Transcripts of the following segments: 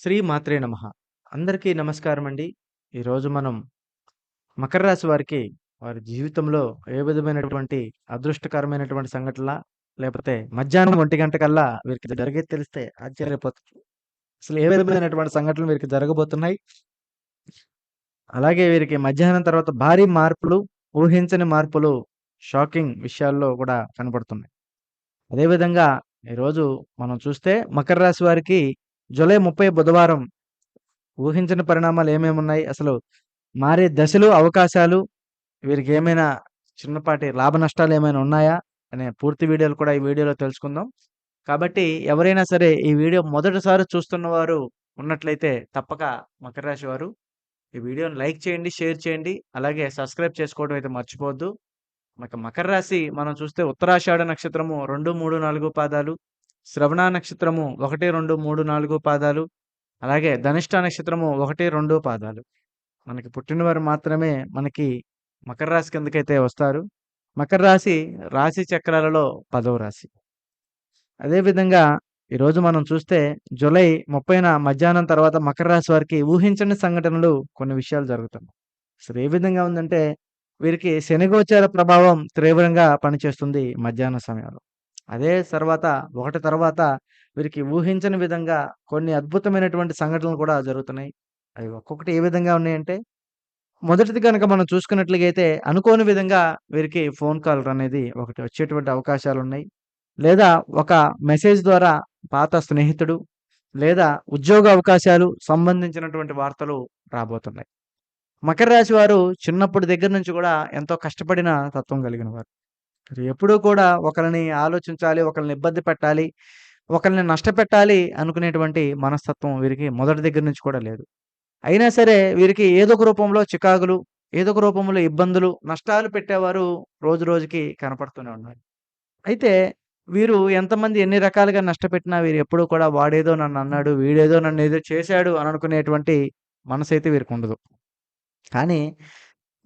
శ్రీ మాత్రే నమః. అందరికీ నమస్కారం అండి. ఈరోజు మనం మకర రాశి వారికి వారి జీవితంలో ఏ విధమైనటువంటి అదృష్టకరమైనటువంటి సంఘటనల లేకపోతే మధ్యాహ్నం ఒంటి గంట కల్లా వీరికి జరిగేది తెలిస్తే ఆశ్చర్యపోతుంది అసలు ఏ విధమైనటువంటి సంఘటనలు వీరికి జరగబోతున్నాయి? అలాగే వీరికి మధ్యాహ్నం తర్వాత భారీ మార్పులు, ఊహించని మార్పులు, షాకింగ్ విషయాల్లో కూడా కనపడుతున్నాయి. అదేవిధంగా ఈరోజు మనం చూస్తే మకర రాశి వారికి జూలై 30 బుధవారం ఊహించిన పరిణామాలు ఏమేమి ఉన్నాయి అసలు మారే దశలు, అవకాశాలు వీరికి ఏమైనా చిన్నపాటి లాభ నష్టాలు ఏమైనా ఉన్నాయా? అనే పూర్తి వీడియోలు కూడా ఈ వీడియోలో తెలుసుకుందాం. కాబట్టి ఎవరైనా సరే ఈ వీడియో మొదటిసారి చూస్తున్న వారు ఉన్నట్లయితే తప్పక మకర రాశి వారు ఈ వీడియోని లైక్ చేయండి, షేర్ చేయండి. అలాగే సబ్స్క్రైబ్ చేసుకోవడం అయితే మర్చిపోవద్దు. ఇక మకర రాశి మనం చూస్తే ఉత్తరాషాఢ నక్షత్రము 2, 3, 4 పాదాలు, శ్రవణ నక్షత్రము 1, 2, 3, 4 పాదాలు, అలాగే ధనిష్ట నక్షత్రము 1, 2 పాదాలు. మనకి పుట్టినవారు మాత్రమే మనకి మకర రాశి కిందకైతే వస్తారు. మకర రాశి రాశి చక్రాలలో పదవ రాశి. అదేవిధంగా ఈరోజు మనం చూస్తే జూలై 30న మధ్యాహ్నం తర్వాత మకర రాశి వారికి ఊహించని సంఘటనలు కొన్ని విషయాలు జరుగుతున్నాయి. అసలు ఏ విధంగా ఉందంటే వీరికి శనిగోచార ప్రభావం తీవ్రంగా పనిచేస్తుంది మధ్యాహ్న సమయంలో. అదే తర్వాత ఒకటి తర్వాత వీరికి ఊహించని విధంగా కొన్ని అద్భుతమైనటువంటి సంఘటనలు కూడా జరుగుతున్నాయి. అవి ఒక్కొక్కటి ఏ విధంగా ఉన్నాయంటే మొదటిది కనుక మనం చూసుకున్నట్లయితే అనుకోని విధంగా వీరికి ఫోన్ కాల్ అనేది ఒకటి వచ్చేటువంటి అవకాశాలున్నాయి. లేదా ఒక మెసేజ్ ద్వారా పాత స్నేహితుడు లేదా ఉద్యోగ అవకాశాలు సంబంధించినటువంటి వార్తలు రాబోతున్నాయి. మకర రాశి వారు చిన్నప్పటి దగ్గర నుంచి కూడా ఎంతో కష్టపడిన తత్వం కలిగిన వారు. ఎప్పుడూ కూడా ఒకరిని ఆలోచించాలి, ఒకరిని ఇబ్బంది పెట్టాలి, ఒకరిని నష్టపెట్టాలి అనుకునేటువంటి మనస్తత్వం వీరికి మొదటి దగ్గర నుంచి కూడా లేదు. అయినా సరే వీరికి ఏదో ఒక రూపంలో చికాకులు, ఏదో ఒక రూపంలో ఇబ్బందులు, నష్టాలు పెట్టేవారు రోజు రోజుకి కనపడుతూనే ఉన్నారు. అయితే వీరు ఎంతమంది ఎన్ని రకాలుగా నష్టపెట్టినా వీరు ఎప్పుడూ కూడా వాడేదో నన్ను అన్నాడు వీడేదో నన్ను ఏదో చేశాడు అని అనుకునేటువంటి మనసు అయితే వీరికి ఉండదు కానీ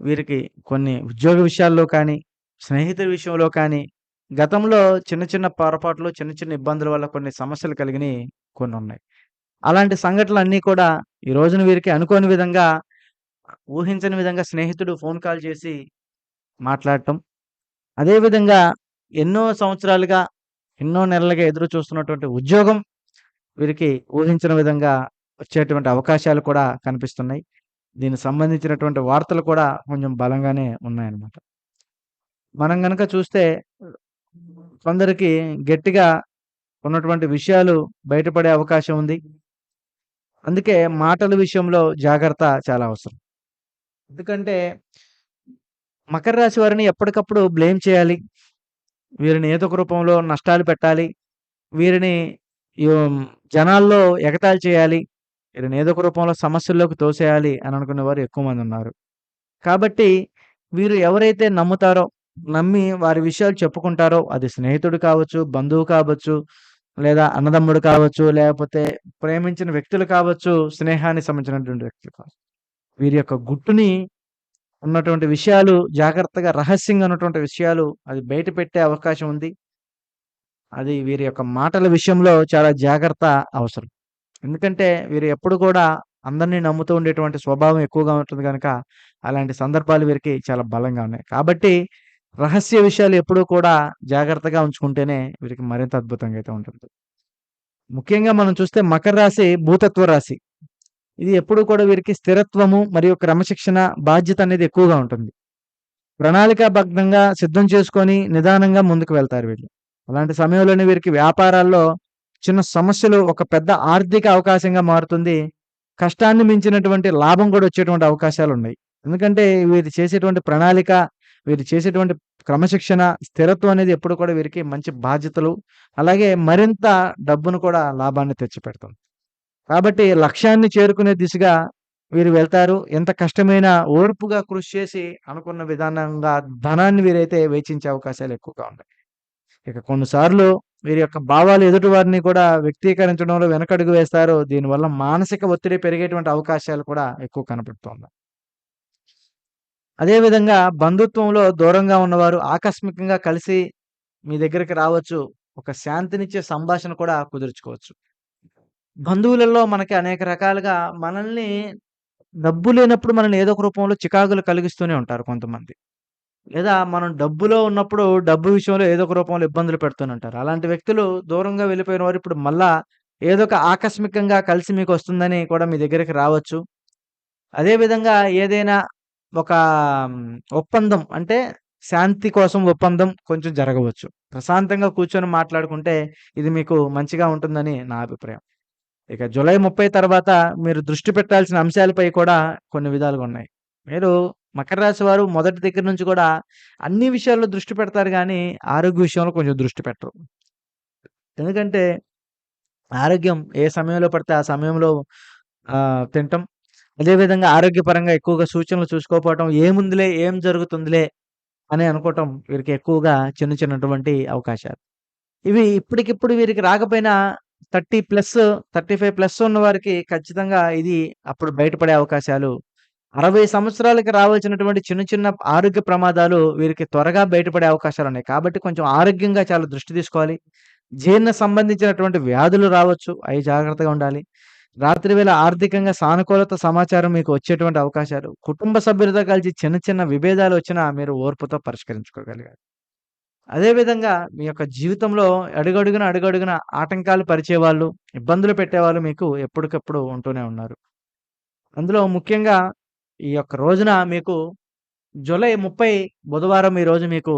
వీరికి కొన్ని ఉద్యోగ విషయాల్లో కానీ, స్నేహితుల విషయంలో కానీ, గతంలో చిన్న చిన్న పొరపాట్లు, చిన్న చిన్న ఇబ్బందుల వల్ల కొన్ని సమస్యలు కలిగినాయి కొన్ని ఉన్నాయి అలాంటి సంఘటనలు అన్నీ కూడా ఈ రోజున వీరికి అనుకోని విధంగా ఊహించని విధంగా స్నేహితుడు ఫోన్ కాల్ చేసి మాట్లాడటం. అదేవిధంగా ఎన్నో సంవత్సరాలుగా, ఎన్నో నెలలుగా ఎదురు చూస్తున్నటువంటి ఉద్యోగం వీరికి ఊహించని విధంగా వచ్చేటువంటి అవకాశాలు కూడా కనిపిస్తున్నాయి. దీనికి సంబంధించినటువంటి వార్తలు కూడా కొంచెం బలంగానే ఉన్నాయన్నమాట. మనం గనక చూస్తే కొందరికి గట్టిగా ఉన్నటువంటి విషయాలు బయటపడే అవకాశం ఉంది. అందుకే మాటల విషయంలో జాగ్రత్త చాలా అవసరం. ఎందుకంటే మకర రాశి వారిని ఎప్పటికప్పుడు బ్లేమ్ చేయాలి. వీరిని ఏదో ఒక రూపంలో నష్టాలు పెట్టాలి. వీరిని జనాల్లో ఎగతాళి చేయాలి. వీరిని ఏదో ఒక రూపంలో సమస్యల్లోకి తోసేయాలి అని అనుకునేవారు ఎక్కువ మంది ఉన్నారు కాబట్టి వీరు ఎవరైతే నమ్ముతారో, నమ్మి వారి విషయాలు చెప్పుకుంటారో అది స్నేహితుడు కావచ్చు, బంధువు కావచ్చు, లేదా అన్నదమ్ముడు కావచ్చు, లేకపోతే ప్రేమించిన వ్యక్తులు కావచ్చు, స్నేహానికి సంబంధించినటువంటి వ్యక్తులు కావచ్చు. వీరి యొక్క గుట్టుని ఉన్నటువంటి విషయాలు జాగ్రత్తగా రహస్యంగా ఉన్నటువంటి విషయాలు అది బయట పెట్టే అవకాశం ఉంది. అది వీరి యొక్క మాటల విషయంలో చాలా జాగ్రత్త అవసరం. ఎందుకంటే వీరు ఎప్పుడు కూడా అందరిని నమ్ముతూ ఉండేటువంటి స్వభావం ఎక్కువగా ఉంటుంది కనుక అలాంటి సందర్భాలు వీరికి చాలా బలంగా ఉన్నాయి. కాబట్టి రహస్య విషయాలు ఎప్పుడూ కూడా జాగ్రత్తగా ఉంచుకుంటేనే వీరికి మరింత అద్భుతంగా అయితే ఉంటుంది. ముఖ్యంగా మనం చూస్తే మకర రాశి భూతత్వ రాశి. ఇది ఎప్పుడూ కూడా వీరికి స్థిరత్వము మరియు క్రమశిక్షణ, బాధ్యత అనేది ఎక్కువగా ఉంటుంది. ప్రణాళికాబద్ధంగా సిద్ధం చేసుకొని నిదానంగా ముందుకు వెళ్తారు వీళ్ళు. అలాంటి సమయంలోనే వీరికి వ్యాపారాల్లో చిన్న సమస్యలు ఒక పెద్ద ఆర్థిక అవకాశంగా మారుతుంది. కష్టాన్ని మించినటువంటి లాభం కూడా వచ్చేటువంటి అవకాశాలున్నాయి. ఎందుకంటే వీరు చేసేటువంటి ప్రణాళిక, వీరు చేసేటువంటి క్రమశిక్షణ, స్థిరత్వం అనేది ఎప్పుడు కూడా వీరికి మంచి బాధ్యతలు, అలాగే మరింత డబ్బును కూడా లాభాన్ని తెచ్చిపెడుతుంది. కాబట్టి లక్ష్యాన్ని చేరుకునే దిశగా వీరు వెళ్తారు. ఎంత కష్టమైన ఓర్పుగా కృషి చేసి అనుకున్న విధానంగా ధనాన్ని వీరైతే వేచించే అవకాశాలు ఎక్కువగా ఉన్నాయి. ఇక కొన్నిసార్లు వీరి యొక్క భావాలు ఎదుటి వారిని కూడా వ్యక్తీకరించడంలో వెనకడుగు వేస్తారు. దీనివల్ల మానసిక ఒత్తిడి పెరిగేటువంటి అవకాశాలు కూడా ఎక్కువ కనపడుతుంది అదేవిధంగా బంధుత్వంలో దూరంగా ఉన్నవారు ఆకస్మికంగా కలిసి మీ దగ్గరికి రావచ్చు. ఒక శాంతినిచ్చే సంభాషణ కూడా కుదుర్చుకోవచ్చు. బంధువులలో మనకి అనేక రకాలుగా మనల్ని డబ్బు లేనప్పుడు మనల్ని ఏదో ఒక రూపంలో చికాకులు కలిగిస్తూనే ఉంటారు కొంతమంది. లేదా మనం డబ్బులో ఉన్నప్పుడు డబ్బు విషయంలో ఏదో ఒక రూపంలో ఇబ్బందులు పెడుతూనే ఉంటారు. అలాంటి వ్యక్తులు దూరంగా వెళ్ళిపోయిన వారు ఇప్పుడు మళ్ళా ఏదో ఒక ఆకస్మికంగా కలిసి మీకు వస్తుందని కూడా మీ దగ్గరికి రావచ్చు. అదే విధంగా ఏదైనా ఒక ఒప్పందం అంటే శాంతి కోసం ఒప్పందం కొంచెం జరగవచ్చు. ప్రశాంతంగా కూర్చొని మాట్లాడుకుంటే ఇది మీకు మంచిగా ఉంటుందని నా అభిప్రాయం. ఇక జూలై 30 తర్వాత మీరు దృష్టి పెట్టాల్సిన అంశాలపై కూడా కొన్ని విధాలుగా ఉన్నాయి. మీరు మకర రాశి వారు మొదటి దగ్గర నుంచి కూడా అన్ని విషయాల్లో దృష్టి పెడతారు కానీ ఆరోగ్య విషయంలో కొంచెం దృష్టి పెట్టరు. ఎందుకంటే ఆరోగ్యం ఏ సమయంలో పడితే ఆ సమయంలో తింటాం తినటం. అదే విధంగా ఆరోగ్యపరంగా ఎక్కువగా సూచనలు చూసుకోకపోవటం, ఏముందిలే, ఏం జరుగుతుందిలే అని అనుకోవటం వీరికి ఎక్కువగా చిన్న చిన్నటువంటి అవకాశాలు. ఇవి ఇప్పటికిప్పుడు వీరికి రాకపోయినా 30 ప్లస్, 35 ప్లస్ ఉన్నవారికి ఖచ్చితంగా ఇది అప్పుడు బయటపడే అవకాశాలు 60 సంవత్సరాలకి రావాల్సినటువంటి చిన్న చిన్న ఆరోగ్య ప్రమాదాలు వీరికి త్వరగా బయటపడే అవకాశాలు ఉన్నాయి కాబట్టి కొంచెం ఆరోగ్యంగా చాలా దృష్టి తీసుకోవాలి. జీర్ణ సంబంధించినటువంటి వ్యాధులు రావచ్చు. అవి జాగ్రత్తగా ఉండాలి. రాత్రి వేళ ఆర్థికంగా సానుకూలత సమాచారం మీకు వచ్చేటువంటి అవకాశాలు. కుటుంబ సభ్యులతో కలిసి చిన్న చిన్న విభేదాలు వచ్చినా మీరు ఓర్పుతో పరిష్కరించుకోగలిగారు అదేవిధంగా మీ యొక్క జీవితంలో అడుగడుగున, అడుగడుగున ఆటంకాలు పరిచేవాళ్ళు, ఇబ్బందులు పెట్టేవాళ్ళు మీకు ఎప్పటికప్పుడు ఉంటూనే ఉన్నారు. అందులో ముఖ్యంగా ఈ యొక్క రోజున మీకు జూలై 30 బుధవారం ఈ రోజు మీకు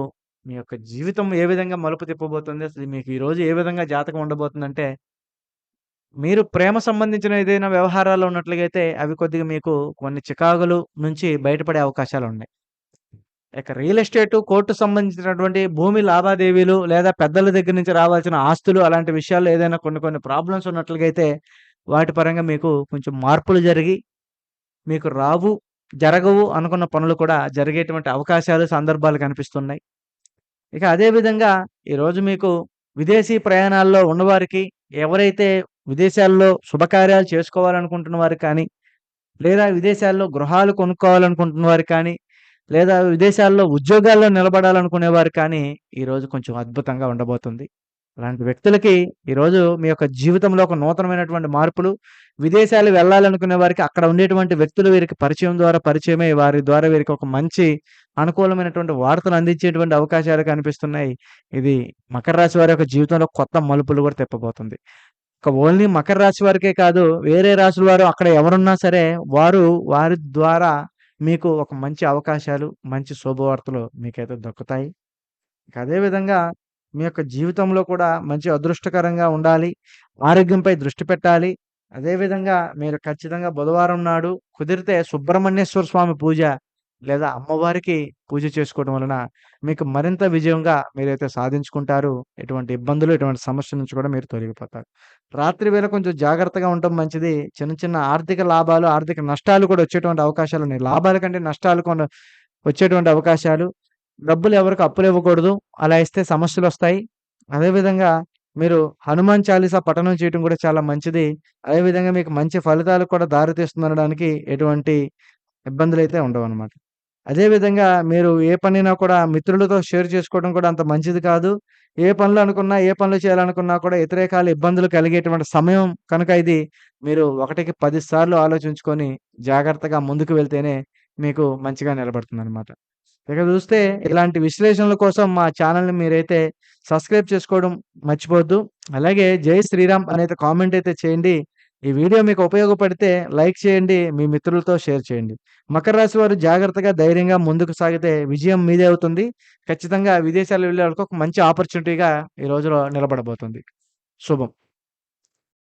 మీ యొక్క జీవితం ఏ విధంగా మలుపు తిప్పబోతుంది? అసలు మీకు ఈ రోజు ఏ విధంగా జాతకం ఉండబోతుందంటే మీరు ప్రేమ సంబంధించిన ఏదైనా వ్యవహారాల్లో ఉన్నట్లయితే అవి కొద్దిగా మీకు కొన్ని చికాకులు నుంచి బయటపడే అవకాశాలు ఉన్నాయి ఇక రియల్ ఎస్టేటు, కోర్టు సంబంధించినటువంటి భూమి లావాదేవీలు లేదా పెద్దల దగ్గర నుంచి రావాల్సిన ఆస్తులు అలాంటి విషయాల్లో ఏదైనా కొన్ని కొన్ని ప్రాబ్లమ్స్ ఉన్నట్లయితే వాటి పరంగా మీకు కొంచెం మార్పులు జరిగి మీకు రావు, జరగవు అనుకున్న పనులు కూడా జరిగేటువంటి అవకాశాలు, సందర్భాలు కనిపిస్తున్నాయి. ఇక అదేవిధంగా ఈరోజు మీకు విదేశీ ప్రయాణాల్లో ఉన్నవారికి ఎవరైతే విదేశాల్లో శుభకార్యాలు చేసుకోవాలనుకుంటున్న వారికి కానీ, లేదా విదేశాల్లో గృహాలు కొనుక్కోవాలనుకుంటున్న వారికి కానీ, లేదా విదేశాల్లో ఉద్యోగాల్లో నిలబడాలనుకునేవారు కానీ ఈరోజు కొంచెం అద్భుతంగా ఉండబోతుంది. అలాంటి వ్యక్తులకి ఈరోజు మీ యొక్క జీవితంలో ఒక నూతనమైనటువంటి మార్పులు, విదేశాలు వెళ్ళాలనుకునే వారికి అక్కడ ఉండేటువంటి వ్యక్తులు వీరికి పరిచయం ద్వారా పరిచయమై వారి ద్వారా వీరికి ఒక మంచి అనుకూలమైనటువంటి వార్తలు అందించేటువంటి అవకాశాలు కనిపిస్తున్నాయి. ఇది మకర రాశి వారి యొక్క జీవితంలో కొత్త మలుపులు కూడా తిప్పబోతుంది. ఇక ఓన్లీ మకర రాశి వారికే కాదు వేరే రాశుల వారు అక్కడ ఎవరున్నా సరే వారు వారి ద్వారా మీకు ఒక మంచి అవకాశాలు, మంచి శుభవార్తలు మీకైతే దక్కుతాయి. ఇక అదేవిధంగా మీ యొక్క జీవితంలో కూడా మంచి అదృష్టకరంగా ఉండాలి. ఆరోగ్యంపై దృష్టి పెట్టాలి. అదేవిధంగా మీరు ఖచ్చితంగా బుధవారం నాడు కుదిరితే సుబ్రహ్మణ్యేశ్వర స్వామి పూజ లేదా అమ్మవారికి పూజ చేసుకోవడం వలన మీకు మరింత విజయంగా మీరైతే సాధించుకుంటారు. ఎటువంటి ఇబ్బందులు, ఎటువంటి సమస్యల నుంచి కూడా మీరు తొలగిపోతారు. రాత్రి వేళ కొంచెం జాగ్రత్తగా ఉండటం మంచిది. చిన్న చిన్న ఆర్థిక లాభాలు, ఆర్థిక నష్టాలు కూడా వచ్చేటువంటి అవకాశాలు ఉన్నాయి లాభాల కంటే నష్టాలు వచ్చేటువంటి అవకాశాలు. డబ్బులు ఎవరికి అప్పులు ఇవ్వకూడదు. అలా ఇస్తే సమస్యలు వస్తాయి అదేవిధంగా మీరు హనుమాన్ చాలీసా పఠనం చేయటం కూడా చాలా మంచిది. అదేవిధంగా మీకు మంచి ఫలితాలు కూడా దారితీస్తుందనడానికి ఎటువంటి ఇబ్బందులు అయితే ఉండవు అనమాట అదేవిధంగా మీరు ఏ పనినా కూడా మిత్రులతో షేర్ చేసుకోవడం కూడా అంత మంచిది కాదు. ఏ పనులు అనుకున్నా, ఏ పనులు చేయాలనుకున్నా కూడా వ్యతిరేకాలు, ఇబ్బందులు కలిగేటువంటి సమయం కనుక ఇది మీరు ఒకటికి 10 సార్లు ఆలోచించుకొని జాగ్రత్తగా ముందుకు వెళ్తేనే మీకు మంచిగా నిలబడుతుందనమాట. ఇక చూస్తే ఇలాంటి విశ్లేషణల కోసం మా ఛానల్ని మీరైతే సబ్స్క్రైబ్ చేసుకోవడం మర్చిపోవద్దు. అలాగే జై శ్రీరామ్ అనేది కామెంట్ అయితే చేయండి. ఈ వీడియో మీకు ఉపయోగపడితే లైక్ చేయండి. మీ మిత్రులతో షేర్ చేయండి. మకర రాశి వారు జాగ్రత్తగా, ధైర్యంగా ముందుకు సాగితే విజయం మీదే అవుతుంది. ఖచ్చితంగా విదేశాలు వెళ్ళే వాళ్ళకు ఒక మంచి ఆపర్చునిటీగా ఈ రోజులో నిలబడబోతుంది. శుభం.